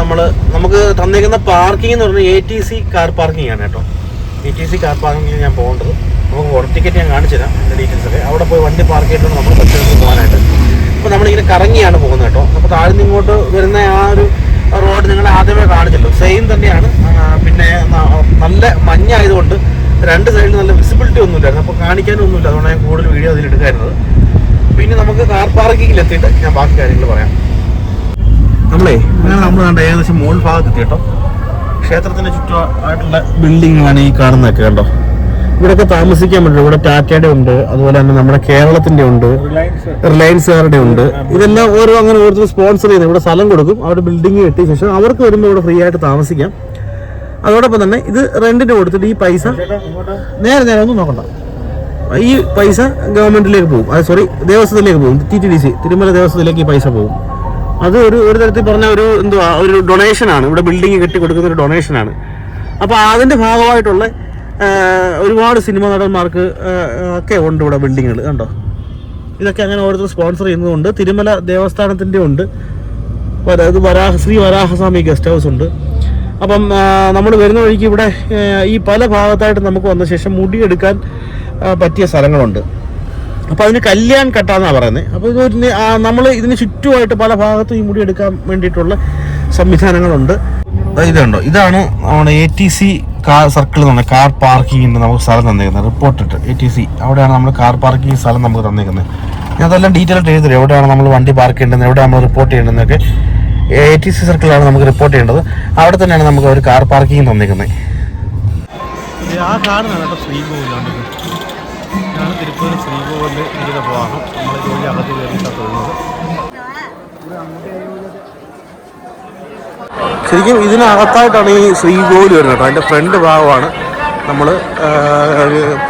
നമ്മൾ നമുക്ക് തന്നിരിക്കുന്ന പാർക്കിംഗ് എന്ന് പറഞ്ഞാൽ A T C car parking ആണ് കേട്ടോ. എ ടി സി കാർ പാർക്കിംഗിൽ ഞാൻ പോകേണ്ടത്. നമുക്ക് ഫോർ ടിക്കറ്റ് ഞാൻ കാണിച്ചു തരാം എന്റെ ഡീറ്റെയിൽസ് ഒക്കെ. അവിടെ പോയി വണ്ടി പാർക്ക് ചെയ്തിട്ട് നമ്മൾ ബസ്സിലേക്ക് പോകാനായിട്ട്. അപ്പോൾ നമ്മളിങ്ങനെ കറങ്ങിയാണ് പോകുന്നത് കേട്ടോ. അപ്പോൾ താഴ്ന്ന് ഇങ്ങോട്ട് വരുന്ന ആ ഒരു റോഡ് നിങ്ങൾ ആദ്യമേ കാണിച്ചല്ലോ. സെയിം തന്നെയാണ്. പിന്നെ നല്ല മഞ്ഞായതുകൊണ്ട് രണ്ട് സൈഡിൽ നല്ല വിസിബിലിറ്റി ഒന്നുമില്ലായിരുന്നു. അപ്പോൾ കാണിക്കാനൊന്നുമില്ല. അതുകൊണ്ട് ഞാൻ കൂടുതൽ വീഡിയോ അതിൽ പിന്നെ നമുക്ക് കാർ പാർക്കിങ്ങിൽ എത്തിയിട്ട് ഞാൻ ബാക്കി കാര്യങ്ങൾ പറയാം. നമ്മളേ അങ്ങനെ നമ്മൾ കണ്ട ഏകദേശം മോൾ ഭാഗത്ത് എത്തി കേട്ടോ ക്ഷേത്രത്തിന് ചുറ്റുമായിട്ടുള്ള ബിൽഡിങ്ങാണ് ഈ കാണുന്നതൊക്കെ കണ്ടോ? ഇവിടെയൊക്കെ താമസിക്കാൻ പറ്റും. ഇവിടെ ടാറ്റയുടെ ഉണ്ട്. അതുപോലെ തന്നെ നമ്മുടെ കേരളത്തിന്റെ ഉണ്ട്. റിലയൻസ് റിലയൻസുകാരുടെ ഉണ്ട്. ഇതെല്ലാം ഓരോ അങ്ങനെ ഓരോരുത്തർ സ്പോൺസർ ചെയ്യുന്നത് ഇവിടെ സ്ഥലം കൊടുക്കും. അവിടെ ബിൽഡിംഗ് കെട്ടിയ ശേഷം അവർക്ക് വരുമ്പോൾ ഇവിടെ ഫ്രീ ആയിട്ട് താമസിക്കാം. അതോടൊപ്പം തന്നെ ഇത് റെന്റിന് കൊടുത്തിട്ട് ഈ പൈസ നേരെ നേരെ ഒന്നും നോക്കണ്ട. ഈ പൈസ ഗവൺമെന്റിലേക്ക് പോകും. അത് സോറി ദേവസ്വത്തിലേക്ക് പോകും. T T D C Tirumala ദേവസ്വത്തിലേക്ക് ഈ പൈസ പോകും. അത് ഒരു ഒരു തരത്തിൽ പറഞ്ഞ ഒരു എന്തുവാ ഒരു ഡൊണേഷൻ ആണ്. ഇവിടെ ബിൽഡിംഗ് കെട്ടി കൊടുക്കുന്ന ഒരു ഡൊണേഷൻ ആണ്. അപ്പോൾ അതിന്റെ ഭാഗമായിട്ടുള്ള ഒരുപാട് സിനിമ നടന്മാർക്ക് ഒക്കെ ഉണ്ട് ഇവിടെ ബിൽഡിങ്ങുകൾ കണ്ടോ? ഇതൊക്കെ അങ്ങനെ ഓരോരുത്തർ സ്പോൺസർ ചെയ്യുന്നതുകൊണ്ട് തിരുമല ദേവസ്ഥാനത്തിന്റെ ഉണ്ട്. ശ്രീ വരാഹസ്വാമി ഗസ്റ്റ് ഹൗസ് ഉണ്ട്. അപ്പം നമ്മൾ വരുന്ന വഴിക്ക് ഇവിടെ ഈ പല ഭാഗത്തായിട്ട് നമുക്ക് വന്ന ശേഷം മുടിയെടുക്കാൻ പറ്റിയ സ്ഥലങ്ങളുണ്ട്. അപ്പോൾ അതിന് കല്യാൺ കട്ടാന്നാണ് പറയുന്നത്. അപ്പോൾ ഇത് നമ്മൾ ഇതിന് ചുറ്റുമായിട്ട് പല ഭാഗത്തും ഈ മുടി എടുക്കാൻ വേണ്ടിയിട്ടുള്ള സംവിധാനങ്ങളുണ്ട്. ഇതുണ്ടോ ഇതാണ് നമ്മുടെ A T C car circle എന്ന് പറഞ്ഞാൽ കാർ പാർക്കിങ്ങിന്റെ നമുക്ക് സ്ഥലം തന്നേക്കുന്നത് റിപ്പോർട്ടിട്ട് എ ടി സി അവിടെയാണ് നമ്മൾ കാർ പാർക്കിംഗ് സ്ഥലം നമുക്ക് തന്നിരിക്കുന്നത്. ഞാൻ അതെല്ലാം ഡീറ്റെയിൽ ആയിട്ട് എഴുതി തരും എവിടെയാണ് നമ്മൾ വണ്ടി പാർക്ക് ചെയ്യേണ്ടത് എവിടെയാണ് നമ്മൾ റിപ്പോർട്ട് ചെയ്യേണ്ടതെന്നൊക്കെ. എ ടി സി സർക്കിളാണ് നമുക്ക് റിപ്പോർട്ട് ചെയ്യേണ്ടത്. അവിടെ തന്നെയാണ് നമുക്ക് ഒരു കാർ പാർക്കിംഗ് തന്നിരിക്കുന്നത്. ആ കേട്ടോ ഞാൻ ശ്രീകോവിലിൽ നമ്മൾ ജോലി അകത്ത് കയറിയിട്ടാണ് തൊഴുന്നത് ശരിക്കും ഇതിനകത്തായിട്ടാണ് ഈ ശ്രീകോവിൽ വരുന്നത് കേട്ടോ. അതിന്റെ ഫ്രണ്ട് ഭാഗമാണ്. നമ്മൾ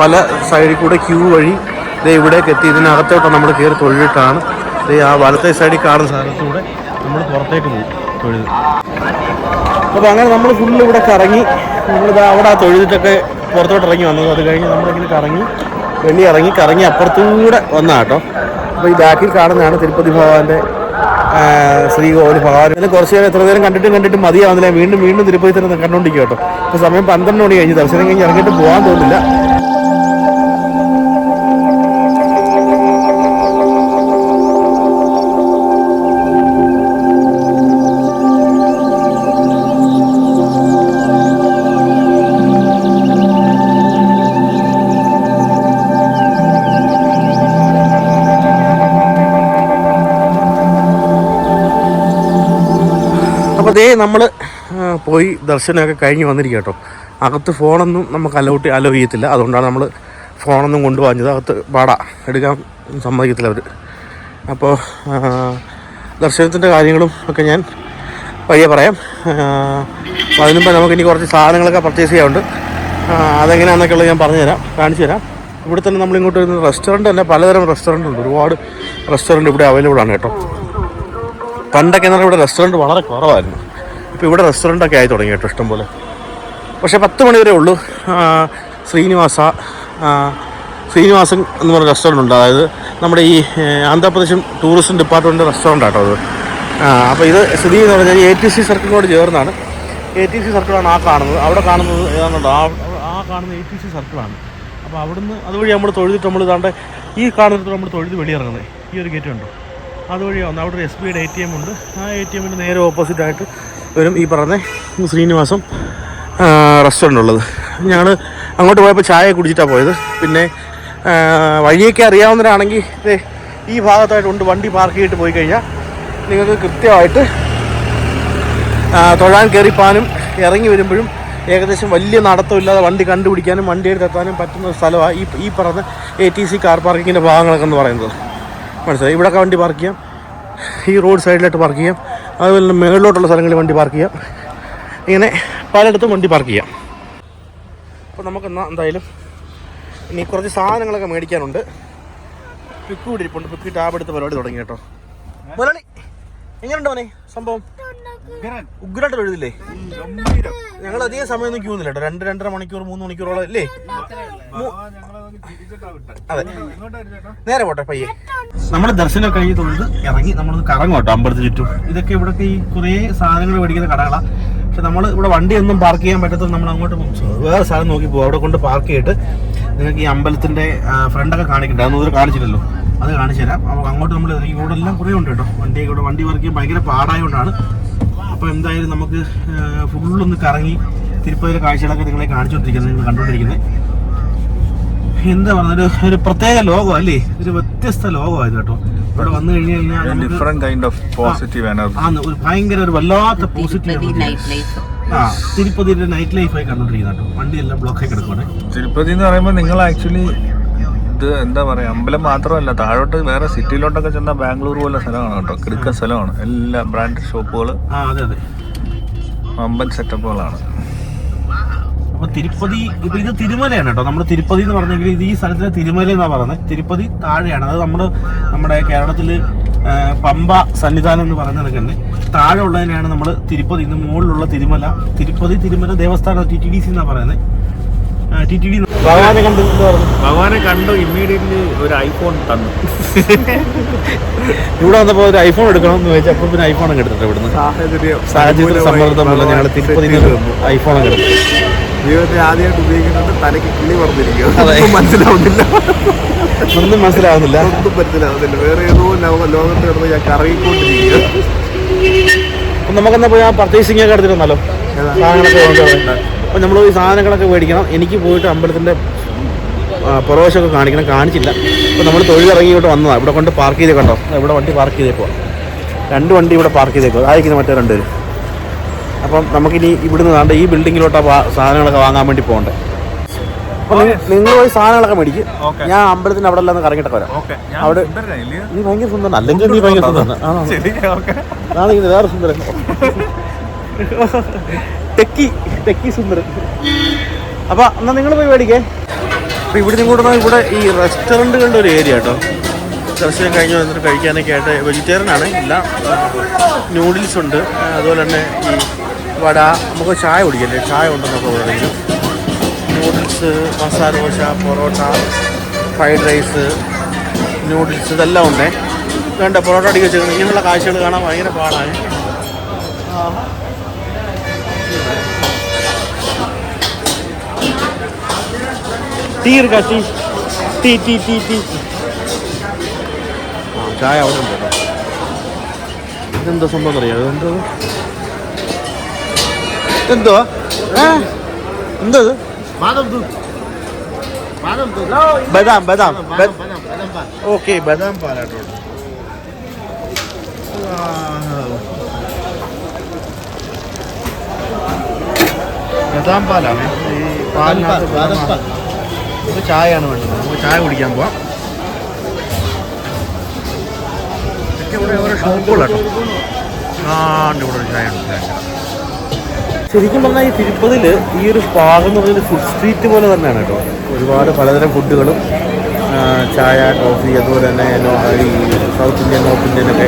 പല സൈഡിൽ കൂടെ ക്യൂ വഴി ദേ ഇവിടേക്ക് എത്തി. ഇതിനകത്തോട്ട് നമ്മൾ കയറി തൊഴിലിട്ടാണ് ദേ ആ വലത്തെ സൈഡിൽ കാണുന്ന സ്ഥലത്തൂടെ നമ്മൾ പുറത്തേക്ക് പോകും തൊഴുത്. അപ്പോൾ അങ്ങനെ നമ്മൾ ഫുള്ള് ഇവിടെ കറങ്ങി. നമ്മളിത് അവിടെ ആ തൊഴുതിട്ടൊക്കെ പുറത്തോട്ട് ഇറങ്ങി വന്നത്. അത് കഴിഞ്ഞ് നമ്മളിങ്ങനെ കറങ്ങി വെള്ളി ഇറങ്ങി കറങ്ങി അപ്പുറത്തൂടെ വന്ന കേട്ടോ. അപ്പോൾ ഈ ബാക്കിൽ കാണുന്നതാണ് തിരുപ്പതി ഭഗവാന്റെ ശ്രീ ശ്രീകോവിൽ ഭഗവാൻ. ഇതിന് കുറച്ച് നേരം എത്ര നേരം കണ്ടിട്ടും കണ്ടിട്ടും മതിയാവുന്നില്ല. വീണ്ടും വീണ്ടും തിരുപ്പതി തന്നെ കണ്ടുകൊണ്ടിരിക്കും കേട്ടോ. അപ്പോൾ സമയം പന്ത്രണ്ട് മണി കഴിഞ്ഞ് ദർശനം കഴിഞ്ഞ് ഇറങ്ങിയിട്ട് പോകാൻ തോന്നില്ല അതേ നമ്മൾ പോയി ദർശനമൊക്കെ കഴിഞ്ഞ് വന്നിരിക്കുക കേട്ടോ അകത്ത് ഫോണൊന്നും നമുക്ക് അലോട്ട് അലോ ചെയ്യത്തില്ല. അതുകൊണ്ടാണ് നമ്മൾ ഫോണൊന്നും കൊണ്ടുപോകാഞ്ഞത് അകത്ത് പാടാ എടുക്കാൻ സമ്മതിക്കത്തില്ല അവർ അപ്പോൾ ദർശനത്തിന്റെ കാര്യങ്ങളും ഒക്കെ ഞാൻ പയ്യെ പറയാം. അതിനുമ്പോൾ നമുക്ക് ഇനി കുറച്ച് സാധനങ്ങളൊക്കെ പർച്ചേസ് ചെയ്യാറുണ്ട് അതെങ്ങനെയാണെന്നൊക്കെയുള്ളത് ഞാൻ പറഞ്ഞുതരാം കാണിച്ചു തരാം. ഇവിടെ തന്നെ നമ്മളിങ്ങോട്ട് വരുന്ന റെസ്റ്റോറന്റ് തന്നെ പലതരം റെസ്റ്റോറന്റ് ഉണ്ട്. ഒരുപാട് റെസ്റ്റോറന്റ് ഇവിടെ അവൈലബിൾ ആണ് കേട്ടോ. പണ്ടൊക്കെ എന്ന് പറഞ്ഞാൽ ഇവിടെ റെസ്റ്റോറന്റ് വളരെ കുറവായിരുന്നു. ഇപ്പോൾ ഇവിടെ റെസ്റ്റോറന്റ് ഒക്കെ ആയി തുടങ്ങി കേട്ടോ ഇഷ്ടംപോലെ. പക്ഷേ പത്ത് മണി വരെ ഉള്ളൂ. ശ്രീനിവാസ ശ്രീനിവാസൻ എന്ന് പറഞ്ഞ റെസ്റ്റോറന്റ് ഉണ്ട്. അതായത് നമ്മുടെ ഈ ആന്ധ്രാപ്രദേശും ആന്ധ്രാപ്രദേശ് ടൂറിസം ഡിപ്പാർട്ട്മെന്റ് റെസ്റ്റോറന്റ് ആട്ടോ അത്. അപ്പോൾ ഇത് സ്ഥിതി എന്ന് പറഞ്ഞാൽ എ ടി സി സർക്കിളിനോട് ചേർന്നാണ്. എ ടി സി സർക്കിളാണ് ആ കാണുന്നത്. അവിടെ കാണുന്നത് ഏതാണുണ്ടോ ആ ആ കാണുന്ന എ ടി സി സർക്കിളാണ് അപ്പോൾ അവിടുന്ന് അതുവഴി നമ്മൾ തൊഴുതിട്ട് നമ്മൾ ഇതാണ്ട് ഈ കാണുന്നിടത്ത് നമ്മൾ തൊഴുത് വെളിയിറങ്ങുന്നത്. ഈ ഒരു ഗേറ്റ് ഉണ്ടോ അതുവഴി വന്നു. അവിടെ ഒരു എസ് ബി ഐയുടെ എ ടി എം ഉണ്ട്. ആ എ ടി എമ്മിന്റെ നേരെ ഓപ്പോസിറ്റായിട്ട് വരും ഈ പറഞ്ഞ ശ്രീനിവാസം റെസ്റ്റോറന്റ് ഉള്ളത്. ഞങ്ങൾ അങ്ങോട്ട് പോയപ്പോൾ ചായ കുടിച്ചിട്ടാണ് പോയത്. പിന്നെ വഴിയൊക്കെ അറിയാവുന്നവരാണെങ്കിൽ ഈ ഭാഗത്തായിട്ടുണ്ട്. വണ്ടി പാർക്ക് ചെയ്തിട്ട് പോയി കഴിഞ്ഞാൽ നിങ്ങൾക്ക് കൃത്യമായിട്ട് തൊഴാൻ കയറിപ്പാനും ഇറങ്ങി വരുമ്പോഴും ഏകദേശം വലിയ നടത്തമില്ലാതെ വണ്ടി കണ്ടുപിടിക്കാനും വണ്ടി എടുത്തെത്താനും പറ്റുന്ന സ്ഥലമാണ് ഈ ഈ പറഞ്ഞ എ ടി സി കാർ പാർക്കിങ്ങിന്റെ ഭാഗങ്ങളൊക്കെ എന്ന് പറയുന്നത്. മനസ്സിലായി? ഇവിടെയൊക്കെ വണ്ടി പാർക്ക് ചെയ്യാം. ഈ റോഡ് സൈഡിലായിട്ട് പാർക്ക് ചെയ്യാം. അതുപോലെ തന്നെ മുകളിലോട്ടുള്ള സ്ഥലങ്ങളിൽ വണ്ടി പാർക്ക് ചെയ്യാം. ഇങ്ങനെ പലയിടത്തും വണ്ടി പാർക്ക് ചെയ്യാം. അപ്പോൾ നമുക്ക് എന്നാൽ എന്തായാലും ഇനി കുറച്ച് സാധനങ്ങളൊക്കെ മേടിക്കാനുണ്ട്. പിക്ക് കൂടി ഇരിപ്പുണ്ട് പിക്ക് ടാബ് എടുത്ത് പരിപാടി തുടങ്ങി കേട്ടോ. മുരളി എങ്ങനെയുണ്ട് മോനെ? സംഭവം? ഉഗ്രായിട്ട് എഴുതില്ലേ? ഞങ്ങൾ അധികം സമയമൊന്നും ക്യൂ നില്ല കേട്ടോ. രണ്ട് രണ്ടര മണിക്കൂർ മൂന്ന് മണിക്കൂറോളം അല്ലേ അതെ. നേരെ പോട്ടെ പയ്യെ. നമ്മൾ ദർശനം കഴിഞ്ഞ് തൊഴുത് ഇറങ്ങി നമ്മളൊന്ന് കറങ്ങോട്ടോ അമ്പലത്തിന് ചുറ്റും. ഇതൊക്കെ ഇവിടെ ഈ കുറേ സാധനങ്ങൾ മേടിക്കുന്ന കടകളാണ് പക്ഷെ നമ്മൾ ഇവിടെ വണ്ടി ഒന്നും പാർക്ക് ചെയ്യാൻ പറ്റത്തില്ല നമ്മൾ അങ്ങോട്ട്. വേറെ സ്ഥലം നോക്കി പോകും അവിടെ കൊണ്ട് പാർക്ക് ചെയ്തിട്ട് നിങ്ങൾക്ക് ഈ അമ്പലത്തിന്റെ ഫ്രണ്ടൊക്കെ കാണിക്കണ്ടേ? അതൊന്നും കാണിച്ചില്ലല്ലോ. അത് കാണിച്ചു തരാം. അപ്പോൾ അങ്ങോട്ട് നമ്മൾ ഇവിടെ എല്ലാം കുറേ ഉണ്ട് കേട്ടോ. വണ്ടിയൊക്കെ ഇവിടെ വണ്ടി പാർക്ക് ചെയ്യാൻ ഭയങ്കര പാടായതുകൊണ്ടാണ് അപ്പോൾ എന്തായാലും നമുക്ക് ഫുള്ളൊന്ന് കറങ്ങി തിരുപ്പതിയിലെ കാഴ്ചകളൊക്കെ നിങ്ങളെ കാണിച്ചുകൊണ്ടിരിക്കുന്നത് നിങ്ങൾ കണ്ടുകൊണ്ടിരിക്കുന്നത് എന്താ പറഞ്ഞൊരു ഒരു പ്രത്യേക ലോകമാണ് അല്ലേ? ഒരു വ്യത്യസ്ത ലോകമായത് കേട്ടോ. ഇവിടെ വന്നു കഴിഞ്ഞു കഴിഞ്ഞാൽ different kind of positive energy ആണ് ഒരു ഭയങ്കര ഒരു വല്ലാത്ത പോസിറ്റീവ് നൈറ്റ് ലൈഫ് ആ തിരുപ്പതിയുടെ നൈറ്റ് ലൈഫായി കണ്ടുകൊണ്ടിരിക്കുന്ന കേട്ടോ. വണ്ടിയെല്ലാം ബ്ലോക്കായി കിടക്കുവാണ്. തിരുപ്പതി എന്ന് പറയുമ്പോൾ നിങ്ങൾ ആക്ച്വലി ഇത് എന്താ പറയാ അമ്പലം മാത്രമല്ല താഴോട്ട് വേറെ സിറ്റിയിലോട്ടൊക്കെ ചെന്ന ബാംഗ്ലൂർ പോലെ സ്ഥലമാണ് കേട്ടോ. കിടക്കൻ സ്ഥലമാണ്. എല്ലാ ബ്രാൻഡ് ഷോപ്പുകൾ ആ അതെ അതെ. അമ്പൻ സെറ്റപ്പുകളാണ് അപ്പൊ തിരുപ്പതി ഇപ്പൊ ഇത് തിരുമലയാണ് കേട്ടോ. നമ്മുടെ തിരുപ്പതി എന്ന് പറഞ്ഞെങ്കിൽ ഇത് ഈ സ്ഥലത്തിലെ തിരുമല എന്നാ പറയുന്നത്. തിരുപ്പതി താഴെയാണ്. അത് നമ്മുടെ നമ്മുടെ കേരളത്തിൽ പമ്പ സന്നിധാനം എന്ന് പറയുന്നത് തന്നെ താഴെ ഉള്ളതിനെയാണ് നമ്മൾ തിരുപ്പതി. ഇന്ന് മുകളിലുള്ള Tirumala. Tirupati Tirumala Devasthanam T T D C എന്നാ പറയുന്നത്. ടി ടി ഡി ഭഗവാനെ കണ്ടു ഭഗവാനെ കണ്ടു ഇമ്മീഡിയറ്റ്ലി ഒരു ഐഫോൺ തന്നു. ഇവിടെ വന്നപ്പോൾ ഒരു ഐഫോൺ എടുക്കണം എന്ന് ചോദിച്ചാൽ അപ്പോൾ പിന്നെ ഐഫോൺ എടുത്തിട്ട് ഇവിടുന്ന്. സാഹചര്യം സമ്മർദ്ദം മൂലം ഞങ്ങൾ തിരുപ്പതി ഐഫോൺ എടുത്തു. ജീവിതത്തിൽ ആദ്യമായിട്ട് ഉപയോഗിക്കുന്നത് തലയ്ക്ക് കിളി പറഞ്ഞിരിക്കും മനസ്സിലാവുന്നില്ല. ഒന്നും മനസ്സിലാവുന്നില്ല. ഒന്നും മനസ്സിലാവുന്നില്ല. വേറെ ഏതോ ലോക ലോകത്ത് കിടന്ന് ഞാൻ കറങ്ങിക്കൊണ്ടിരിക്കുക നമുക്കെന്നാ പോയി ആ പർച്ചേസിംഗ് ഒക്കെ എടുത്തിരുന്നല്ലോ സാധനങ്ങളൊക്കെ അപ്പം നമ്മൾ ഈ സാധനങ്ങളൊക്കെ മേടിക്കണം. എനിക്ക് പോയിട്ട് അമ്പലത്തിന്റെ പുറവശമൊക്കെ കാണിക്കണം. കാണിച്ചില്ല. അപ്പോൾ നമ്മൾ തൊഴിലിറങ്ങി ഇവിടെ വന്നതാണ് ഇവിടെ കൊണ്ട് പാർക്ക് ചെയ്തേ കണ്ടോ? ഇവിടെ വണ്ടി പാർക്ക് ചെയ്തേക്കുവാ രണ്ട് വണ്ടി ഇവിടെ പാർക്ക് ചെയ്തേക്കുവാ ആയിരിക്കുന്നു മറ്റേ രണ്ടുപേരും. അപ്പം നമുക്കിനി ഇവിടുന്ന് താണ്ട് ഈ ബിൽഡിങ്ങിലോട്ടാ സാധനങ്ങളൊക്കെ വാങ്ങാൻ വേണ്ടി പോകണ്ടേ. അപ്പം നിങ്ങൾ പോയി സാധനങ്ങളൊക്കെ മേടിക്കും. ഞാൻ അമ്പലത്തിന് അവിടെ എല്ലാം കറങ്ങിട്ട് വരാം. ഓക്കെ. അവിടെ- നീ ഭയങ്കര സുന്ദരൻ അല്ലെങ്കിൽ നീ ഭയങ്കര സുന്ദരൻ ആ ശരി ഓക്കെ. നാളെ വേറെ സുന്ദരൻ. ടെക്കി ടെക്കി സുന്ദരൻ. അപ്പൊ എന്നാ നിങ്ങൾ പോയി മേടിക്കേ. അപ്പൊ ഇവിടെ ഇങ്ങോട്ട് ഇവിടെ ഈ റെസ്റ്റോറന്റുകളുടെ ഒരു ഏരിയ കേട്ടോ ദർശനം കഴിഞ്ഞ് വന്നിട്ട് കഴിക്കാനൊക്കെ ആയിട്ട് വെജിറ്റേറിയൻ ആണ്. ഇല്ല. നൂഡിൽസ് ഉണ്ട്. അതുപോലെ തന്നെ ഈ വട നമുക്ക് ചായ കുടിക്കല്ലേ ചായ ഉണ്ടെന്നൊക്കെ പറയുന്നത് noodles masala dosa parotta fried rice noodles ഇതെല്ലാം ഉണ്ടേ. വേണ്ട പൊറോട്ട അടിക്കുക വെച്ചേക്കുന്നത് ഇങ്ങനെയുള്ള കാഴ്ചകൾ കാണാൻ ഭയങ്കര പാടാണ്. ടീ എടുക്ക tea tea tea tea tea ചായ അവിടെ ഉണ്ട്? ഇതെന്തോ സംഭവം അറിയാം ഇതെന്തോ എന്തോ എന്തോ ബദാം ബദാം ഓക്കെ ബദാം പാലാട്ടോ. ബദാം പാലാണ്. ഈ പാലിനകത്ത്. നമുക്ക് ചായയാണ് വേണ്ടത്. നമുക്ക് ചായ കുടിക്കാൻ പോവാം. ഇവിടെ ഓരോ ഷോപ്പുകളാട്ടോ. ആണ്ട് ഇവിടെ ഒരു ചായ ഉണ്ട്. ശരിക്കും പറഞ്ഞാൽ ഈ തിരുപ്പതിൽ ഈ ഒരു ഭാഗം എന്ന് പറയുന്നത് ഫുഡ് സ്ട്രീറ്റ് പോലെ തന്നെയാണ് കേട്ടോ. ഒരുപാട് പലതരം ഫുഡുകളും ചായ കോഫി അതുപോലെ തന്നെ ഈ സൗത്ത് ഇന്ത്യൻ നോർത്ത് ഇന്ത്യൻ ഒക്കെ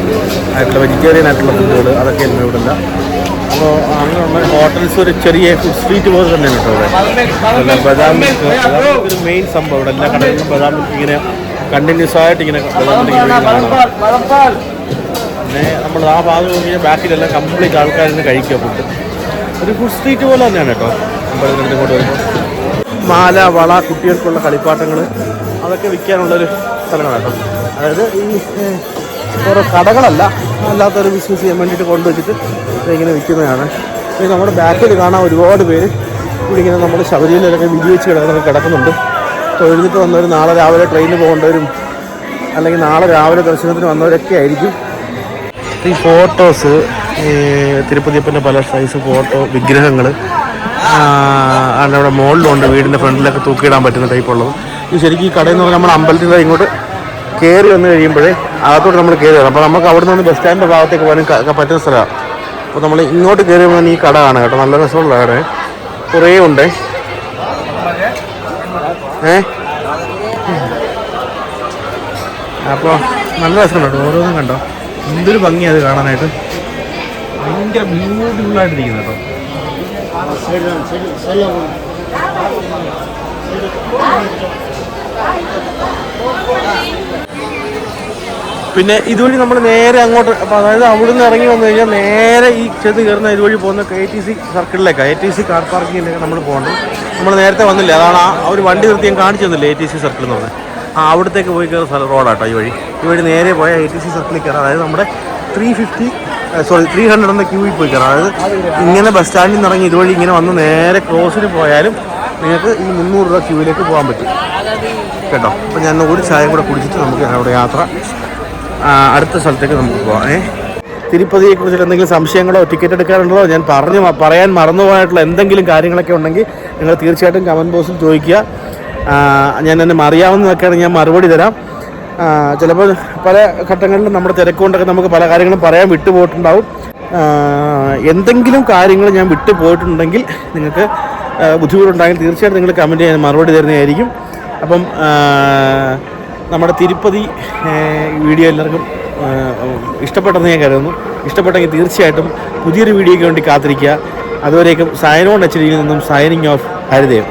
ആയിട്ടുള്ള വെജിറ്റേറിയൻ ആയിട്ടുള്ള ഫുഡുകൾ അതൊക്കെ എല്ലാം ഇവിടെ ഇല്ല അപ്പോൾ അങ്ങനെയുള്ള ഹോട്ടൽസ് ഒരു ചെറിയ ഫുഡ് സ്ട്രീറ്റ് പോലെ തന്നെയാണ് കേട്ടോ ഇവിടെ. ബദാം മിൽക്ക് ഒരു മെയിൻ സംഭവം ഇവിടെ. എല്ലാ കടകളിലും ബദാം മിൽക്ക് ഇങ്ങനെ കണ്ടിന്യൂസ് ആയിട്ട് ഇങ്ങനെ ബദാം മിൽക്ക് പിന്നെ നമ്മൾ ആ ഭാഗം നോക്കിയാൽ ബാക്കിലെല്ലാം കംപ്ലീറ്റ് ആൾക്കാരിന്ന് കഴിക്കുക ഫുഡ് ഒരു ഫുഡ് സ്ട്രീറ്റ് പോലെ തന്നെയാണ് കേട്ടോ. അമ്പലത്തിന്റെ ഇങ്ങോട്ട് വരുമ്പോൾ മാല വള കുട്ടികൾക്കുള്ള കളിപ്പാട്ടങ്ങൾ അതൊക്കെ വിൽക്കാനുള്ളൊരു സ്ഥലമാണ് കേട്ടോ. അതായത് ഈ ഓരോ കടകളല്ല അല്ലാത്തൊരു ബിസിനസ് ചെയ്യാൻ വേണ്ടിയിട്ട് കൊണ്ടുവച്ചിട്ട് ഇങ്ങനെ വിൽക്കുന്നതാണ്. പിന്നെ നമ്മുടെ ബാക്കിൽ കാണാൻ ഒരുപാട് പേര് ഇവിടെ ഇങ്ങനെ നമ്മൾ ശബരിമലയിലൊക്കെ വിജയിച്ച് കിടക്കുന്ന കിടക്കുന്നുണ്ട്. തൊഴുതിട്ട് വന്നവർ നാളെ രാവിലെ ട്രെയിനിൽ പോകേണ്ടവരും അല്ലെങ്കിൽ നാളെ രാവിലെ ദർശനത്തിന് വന്നവരൊക്കെ ആയിരിക്കും. ഈ ഫോട്ടോസ് ഈ തിരുപ്പതിയപ്പന്റെ പല സൈസ് ഫോട്ടോ വിഗ്രഹങ്ങൾ അവിടെ മുകളിലുണ്ട് വീടിന്റെ ഫ്രണ്ടിലൊക്കെ തൂക്കിയിടാൻ പറ്റുന്ന ടൈപ്പുള്ളത് ഈ ശരിക്കും ഈ കടയിൽ നിന്ന് പറഞ്ഞാൽ അമ്പലത്തിൽ നിന്ന് ഇങ്ങോട്ട് കയറി വന്ന് കഴിയുമ്പോഴേ അകത്തോട്ട് നമ്മൾ കയറി വരണം അപ്പോൾ നമുക്ക് അവിടെ നിന്ന് ബസ് സ്റ്റാൻഡിന്റെ ഭാഗത്തേക്ക് ക- പറ്റുന്ന സ്ഥലമാണ്. അപ്പോൾ നമ്മൾ ഇങ്ങോട്ട് കയറി വന്നാൽ ഈ കട കാണാം കേട്ടോ. നല്ല രസമുള്ള കട. കുറേ ഉണ്ട്. ഏ? അപ്പോൾ നല്ല രസമുണ്ട് ഓരോന്നും കണ്ടോ? എന്തൊരു ഭംഗിയാണ് അത് കാണാനായിട്ട്. ഭയങ്കര ബ്യൂട്ടിഫുൾ ആയിട്ടിരിക്കുന്നു കേട്ടോ. പിന്നെ ഇതുവഴി നമ്മൾ നേരെ അങ്ങോട്ട് അപ്പോൾ അതായത് അവിടെ നിന്ന് ഇറങ്ങി വന്നു കഴിഞ്ഞാൽ നേരെ ഈ ചെന്ന് കയറുന്ന ഇതുവഴി പോകുന്ന കെ ടി സി സർക്കിളിലേക്കാണ് എ ടി സി കാർ പാർക്കിങ്ങിലേക്ക് നമ്മൾ പോകേണ്ടത് നമ്മൾ നേരത്തെ വന്നില്ല? അതാണ് ആ ഒരു വണ്ടി നിർത്തി ഞാൻ കാണിച്ചു തന്നില്ല എ ടി സി സർക്കിൾ എന്ന് പറഞ്ഞത് ആ അവിടത്തേക്ക് പോയി കയറുന്ന സ്ഥലം റോഡാട്ടോ ഈ വഴി. ഈ വഴി നേരെ പോയാൽ ടി സി സർക്കിളിൽ കയറാം. അതായത് നമ്മുടെ three fifty sorry three hundred എന്ന ക്യൂവിൽ പോയി കയറാം. അതായത് ഇങ്ങനെ ബസ് സ്റ്റാൻഡിൽ നിന്ന് ഇറങ്ങി ഇതുവഴി ഇങ്ങനെ വന്ന് നേരെ ക്രോസിന് പോയാലും നിങ്ങൾക്ക് ഈ മുന്നൂറ് രൂപ ക്യൂവിലേക്ക് പോകാൻ പറ്റും. കേട്ടോ? അപ്പോൾ ഞാൻ ഒരു ചായ കൂടെ കുടിച്ചിട്ട് നമുക്ക് അവിടെ യാത്ര അടുത്ത സ്ഥലത്തേക്ക് നമുക്ക് പോകാം ഏ? തിരുപ്പതിയെക്കുറിച്ച് എന്തെങ്കിലും സംശയങ്ങളോ ടിക്കറ്റ് എടുക്കാറുണ്ടോ ഞാൻ പറഞ്ഞു പറയാൻ മറന്നുപോയിട്ടുള്ള എന്തെങ്കിലും കാര്യങ്ങളൊക്കെ ഉണ്ടെങ്കിൽ നിങ്ങൾ തീർച്ചയായിട്ടും കമന്റ് ബോക്സിൽ ചോദിക്കുക. ഞാൻ എന്നെ അറിയാവുന്നതൊക്കെയാണ് ഞാൻ മറുപടി തരാം. ചിലപ്പോൾ പല ഘട്ടങ്ങളിലും നമ്മുടെ തിരക്കുകൊണ്ടൊക്കെ നമുക്ക് പല കാര്യങ്ങളും പറയാൻ വിട്ടുപോയിട്ടുണ്ടാവും. എന്തെങ്കിലും കാര്യങ്ങൾ ഞാൻ വിട്ടുപോയിട്ടുണ്ടെങ്കിൽ നിങ്ങൾക്ക് ബുദ്ധിമുട്ടുണ്ടെങ്കിൽ തീർച്ചയായിട്ടും നിങ്ങൾ കമന്റ് ചെയ്യാൻ മറുപടി തരുന്നതായിരിക്കും. അപ്പം നമ്മുടെ തിരുപ്പതി വീഡിയോ എല്ലാവർക്കും ഇഷ്ടപ്പെട്ടെന്ന് ഞാൻ കരുതുന്നു. ഇഷ്ടപ്പെട്ടെങ്കിൽ തീർച്ചയായിട്ടും പുതിയൊരു വീഡിയോയ്ക്ക് വേണ്ടി കാത്തിരിക്കുക. അതുവരേക്കും സൈനോൺ എച്ച് ഡിയിൽ നിന്നും സൈനിങ് ഓഫ് ഹരിദേവ്.